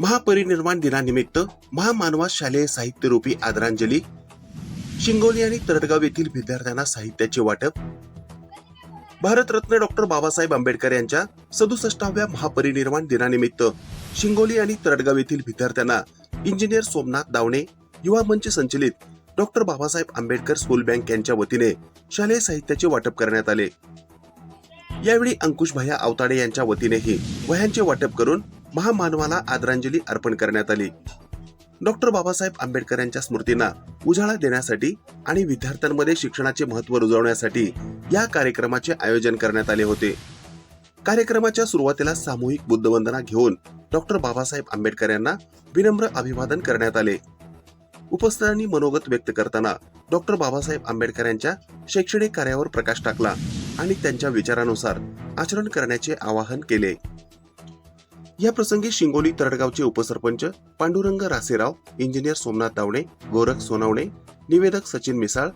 महापरिनिर्वाण दिनानिमित्त महामानवास शालेय साहित्य रूपी आदरांजली. शिंगोली आणि तरडगाव येथील विद्यार्थ्यांना साहित्याचे वाटप. भारतरत्न डॉक्टर बाबासाहेब आंबेडकर यांच्या सदुसष्टाव्या महापरिनिर्वाण दिनानिमित्त शिंगोली आणि तरडगाव येथील विद्यार्थ्यांना इंजिनियर सोमनाथ दावणे युवा मंच संचलित doctor Babasaheb Ambedkar school bank यांच्या वतीने शालेय साहित्याचे वाटप करण्यात आले. यावेळी अंकुश भैया आवताडे यांच्या वतीनेही वह्यांचे वाटप करून महामानवाला आदरांजली अर्पण करण्यात आली. डॉक्टर बाबासाहेब आंबेडकर यांच्या स्मृतींना उजाळा देण्यासाठी आणि विद्यार्थ्यांमध्ये शिक्षणाचे महत्त्व रुजवण्यासाठी या कार्यक्रमाचे आयोजन करण्यात आले होते. कार्यक्रमाच्या सुरुवातीला सामूहिक बुद्धवंदना घेऊन डॉक्टर बाबासाहेब आंबेडकर यांना विनम्र अभिवादन करण्यात आले. उपस्थितांनी मनोगत व्यक्त करताना डॉक्टर बाबासाहेब आंबेडकर यांच्या शैक्षणिक कार्यावर प्रकाश टाकला आणि त्यांच्या विचारानुसार आचरण करण्याचे आवाहन केले. या प्रसंगी शिंगोली तरडगावचे उपसरपंच पांडुरंग रासेराव इंजिनियर सोमनाथ दावणे गोरख सोनवणे निवेदक सचिन मिसाळ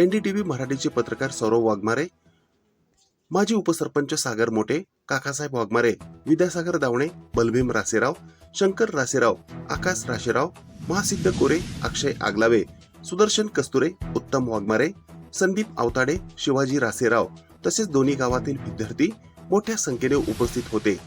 एनडीटीव्ही मराठीचे पत्रकार सौरव वाघमारे माजी उपसरपंच सागर मोठे काकासाहेब वाघमारे विद्यासागर दावणे बलभीम रासेराव शंकर रासेराव आकाश राशेराव महासिद्ध कोरे अक्षय आगलावे सुदर्शन कस्तुरे उत्तम वाघमारे संदीप आवताडे शिवाजी रासेराव तसेच दोन्ही गावातील विद्यार्थी मोठ्या संख्येने उपस्थित होते.